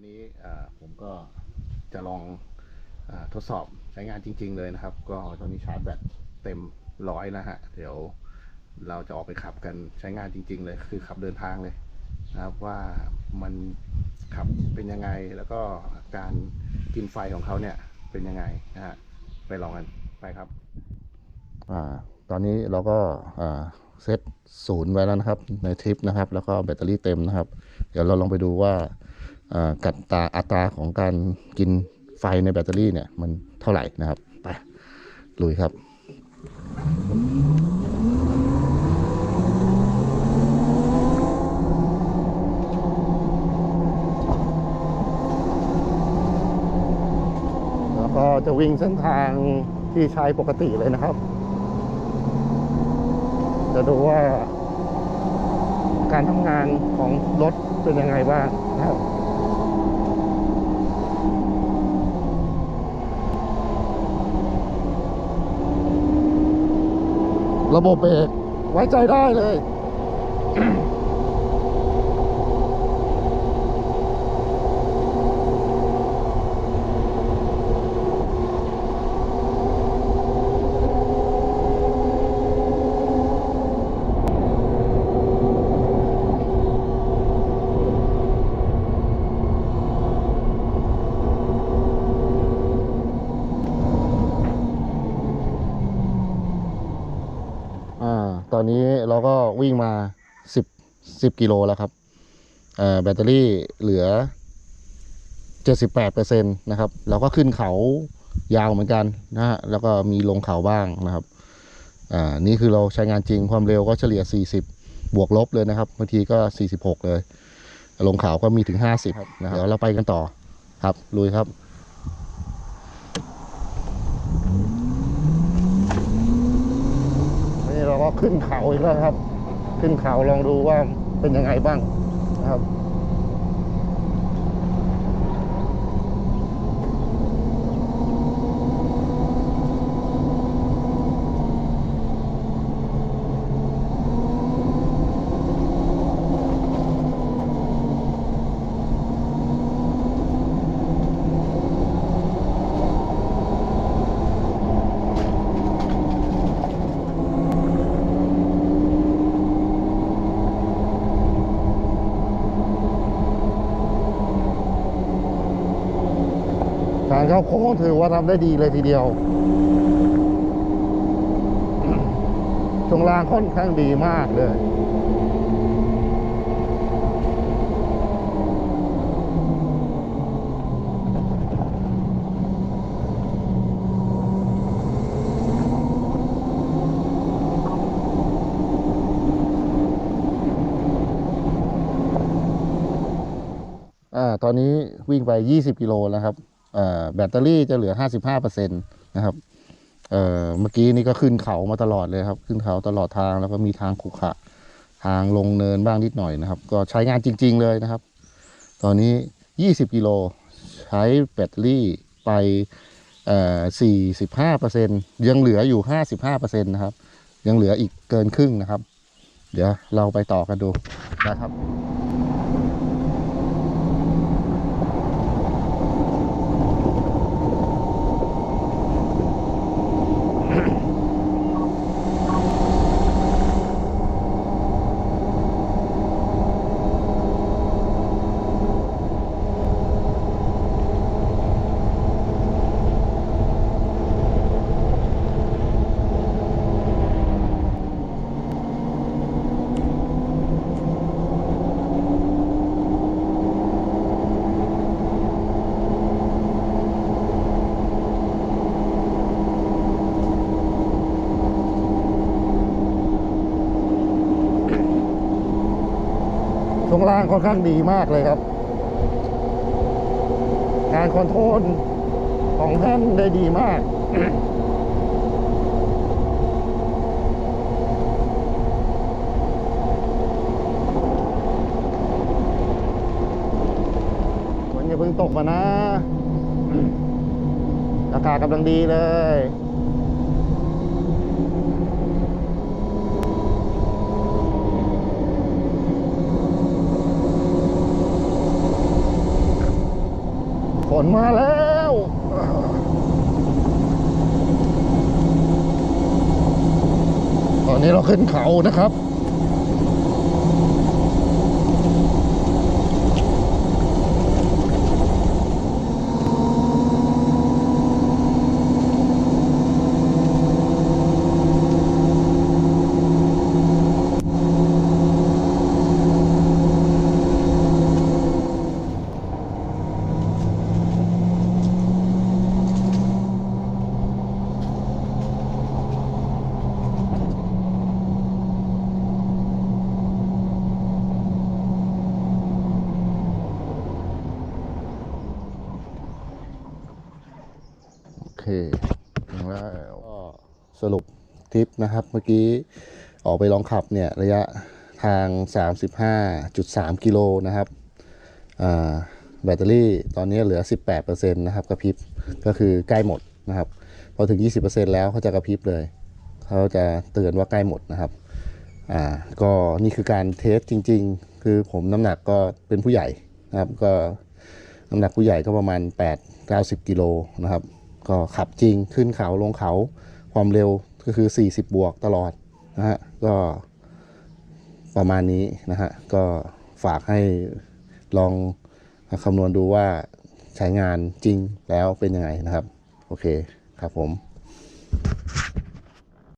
วันนี้ผมก็จะลองอทดสอบใช้งานจริง ๆ เลยนะครับ ก็ตอนนี้ชาร์จแบตเต็มร้อยนะฮะ เดี๋ยวเราจะออกไปขับกันใช้งานจริง ๆ เลย คือขับเดินทางเลยนะครับว่ามันขับเป็นยังไง แล้วก็การกินไฟของเขาเนี่ยเป็นยังไงนะฮะ ไปลองกันไปครับอ่าตอนนี้เราก็เซตศูนย์ไว้แล้วนะครับในทริปนะครับ แล้วก็แบตเตอรี่เต็มนะครับ เดี๋ยวเราลองไปดูว่า อ่ากัตราอัตราของการกินไฟในแบตเตอรี่เนี่ยมันเท่าไหร่นะครับ ไป ลุยครับแล้วก็จะวิ่งเส้นทางที่ใช้ปกติเลยนะครับ จะดูว่าการทำงานของรถเป็นยังไงบ้างนะครับ ระบบเบรกไว้ใจได้เลย นี้เราก็วิ่งมาสิบสิบกิโลแล้วครับอ่อแบตเตอรี่เหลือเจ็ดสิบแปดเปอร์เซ็นต์นะครับเราก็ขึ้นเขายาวเหมือนกันนะฮะแล้วก็มีลงเขาบ้างนะครับอ่านี่คือเราใช้งานจริงความเร็วก็เฉลี่ยสี่สิบบวกลบเลยนะครับบางทีก็สี่สิบหกเลย ลงเขาก็มีถึงห้าสิบนะครับเดี๋ยวเราไปกันต่อครับลุยครับ นี่เราก็ ขึ้นเขาอีกแล้วครับ ขึ้นเขาลองดูว่าเป็นยังไงบ้างนะครับ การเข้าโค้งถือว่าทำได้ดีเลยทีเดียว ช่วงล่างค่อนข้างดีมากเลยอ่าตอนนี้วิ่งไป 20 กิโลแล้วครับ แบตเตอรี่จะเหลือ 55%นะครับเมื่อกี้นี่ก็ขึ้นเขามาตลอดเลยครับ ขึ้นเขาตลอดทางแล้วก็มีทางขรุขระทางลงเนินบ้างนิดหน่อยนะครับ ก็ใช้งานจริง ๆ เลยนะครับ ตอนนี้ 20 กิโลใช้แบตเตอรี่ไปเอ่อ45%ยังเหลืออยู่ 55%นะครับ ยังเหลืออีกเกินครึ่งนะครับ เดี๋ยวเราไปต่อกันดูนะครับ งล่างค่อนข้างดีมากเลยครับ การคอนโทรลของท่านได้ดีมากฝนอย่าเพิ่งตกมานะ อากาศกำลังดีเลย นมาแล้วตอนนี้เราขึ้นเขานะครับ ถึงแล้วก็สรุปทริปนะครับ เมื่อกี้ออกไปลองขับเนี่ยระยะทาง 35.3 กิโลนะครับอ่าแบตเตอรี่ตอนนี้เหลือ 18%นะครับกระพริบก็คือใกล้หมดนะครับพอถึง 20%แล้วเขาจะกระพริบเลยเขาจะเตือนว่าใกล้หมดนะครับอ่าก็นี่คือการเทสจริง ๆ คือผมน้ำหนักก็เป็นผู้ใหญ่นะครับก็น้ำหนักผู้ใหญ่ก็ประมาณ 8 90 กิโลนะครับ ก็ขับจริงขึ้นเขาลงเขาความเร็วก็คือ 40 บวกตลอดนะฮะก็ประมาณนี้นะฮะก็ฝากให้ลองคำนวณดูว่าใช้งานจริงแล้วเป็นยังไงนะครับ โอเคครับผม